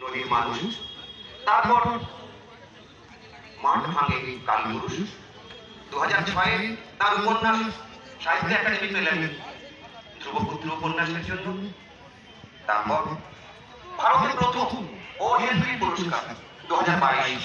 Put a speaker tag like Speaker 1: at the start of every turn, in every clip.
Speaker 1: নদীর মানুষ, তারপর মাঠ ভাঙে কালপুরুষ। দু হাজার ছয়ে তার উপন্যাস সাহিত্য একাডেমি পেলেন ধ্রুবপুত্র উপন্যাসের জন্য। তারপর ভারতের প্রথম ও হেনরি পুরস্কার দু হাজার বাইশ।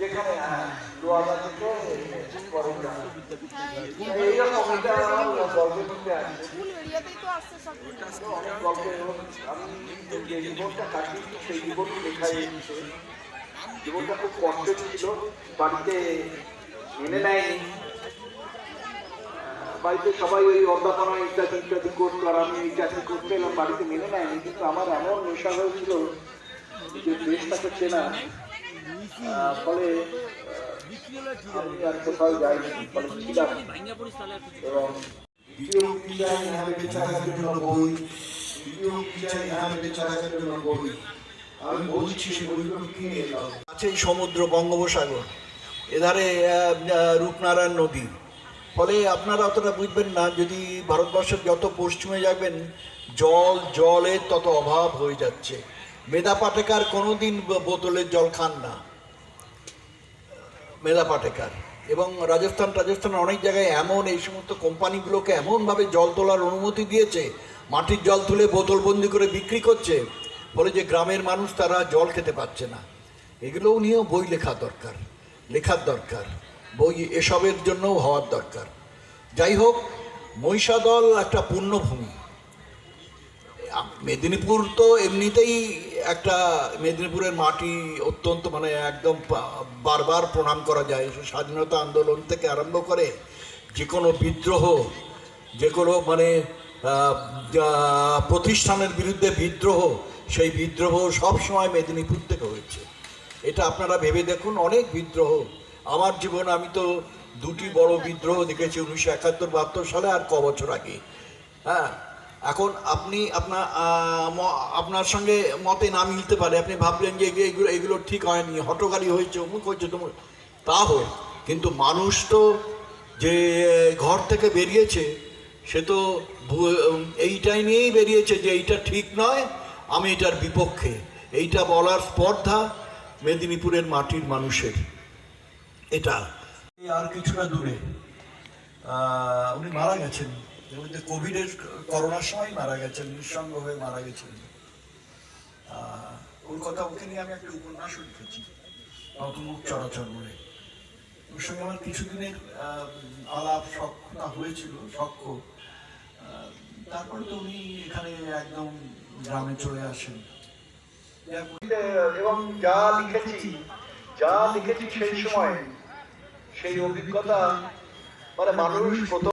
Speaker 2: যেখানে আমার যে জীবনটা সেই জীবনটা খুব কষ্ট ছিল বাড়িতে মেনে নেয়নি বাড়িতে সবাই ওই অধ্যাপনা ইত্যাদি ইত্যাদি করতো, আর আমি এই চাকরি করতে এলাম, বাড়িতে মেনে নেয়নি, কিন্তু আমার এমন নেশা হয়েছিল যে দেশটাকে চেনা ফলে আমি কোথাও ফলে এবং
Speaker 3: বলছি
Speaker 4: আছেই সমুদ্র বঙ্গোপসাগর, এধারে রূপনারায়ণ নদী। ফলে আপনারা অতটা বুঝবেন না, যদি ভারতবর্ষের যত পশ্চিমে যাবেন, জল, জলের তত অভাব হয়ে যাচ্ছে। মেধা পাটেকার কোনোদিন বোতলের জল খান না। মেধা পাটেকার। এবং রাজস্থান রাজস্থান অনেক জায়গায় এমন, এই সমস্ত কোম্পানিগুলোকে এমনভাবে জল তোলার অনুমতি দিয়েছে, মাটির জল তুলে বোতলবন্দি করে বিক্রি করছে, ফলে যে গ্রামের মানুষ তারা জল খেতে পাচ্ছে না। এগুলোও নিয়েও বই লেখা দরকার, লেখার দরকার, বই এসবের জন্যও হওয়ার দরকার। যাই হোক, মহিষাদল একটা পূর্ণভূমি। মেদিনীপুর তো এমনিতেই একটা মেদিনীপুরের মাটি অত্যন্ত মানে একদম বারবার প্রণাম করা যায়। স্বাধীনতা আন্দোলন থেকে আরম্ভ করে যে কোনো বিদ্রোহ, যে কোনো মানে প্রতিষ্ঠানের বিরুদ্ধে বিদ্রোহ, সেই বিদ্রোহ সব সময় মেদিনীপুর থেকে হয়েছে। এটা আপনারা ভেবে দেখুন, অনেক বিদ্রোহ। আমার জীবনে আমি তো দুটি বড় বিদ্রোহ দেখেছি উনিশশো একাত্তর বাহাত্তর সালে আর ক বছর আগে। হ্যাঁ? এখন আপনি আপনার আপনার সঙ্গে মতে না মিলতে পারে, আপনি ভাবলেন যে এগুলো- এগুলো ঠিক হয়নি হটকারি হয়েছে, অমুক হয়েছে, তমুক, তা হোক কিন্তু মানুষ তো যে ঘর থেকে বেরিয়েছে, সে তো এইটাই নিয়েই বেরিয়েছে যে এইটা ঠিক নয়, আমি এটার বিপক্ষে। এইটা বলার স্পর্ধা মেদিনীপুরের মাটির মানুষের। এটা। আর কিছুটা দূরে উনি মারা গেছেন। এর মধ্যে কোভিডের করোনার সময় মারা গেছেন, নিঃসঙ্গ হয়ে মারা গেছেন। ওর কথা ওকে নিয়ে আমি একটা উপন্যাসও লিখেছি নতুমুখ চরাচর বলে। ওর সঙ্গে আমার কিছুদিনের আলাপ সক্ষতা হয়েছিল সক্ষ তারপরে তো উনি এখানে একদম গ্রামে চলে আসেন।
Speaker 2: এবং যা লিখেছি যা লিখেছি সেই সময়, সেই অভিজ্ঞতা মানে মানুষ প্রথম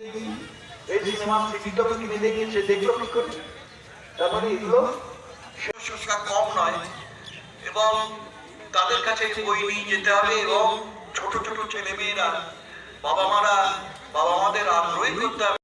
Speaker 2: এই সিনেমা সিডিটা কিনে দেখিয়েছে দেখল কি করে? তারপরে এগুলো
Speaker 1: সংখ্যা কম নয়, এবং তাদের কাছে বই নিয়ে যেতে হবে, এবং ছোট ছোট ছেলে মেয়েরা বাবা মারা বাবা মাদের আগ্রহী করতে হবে।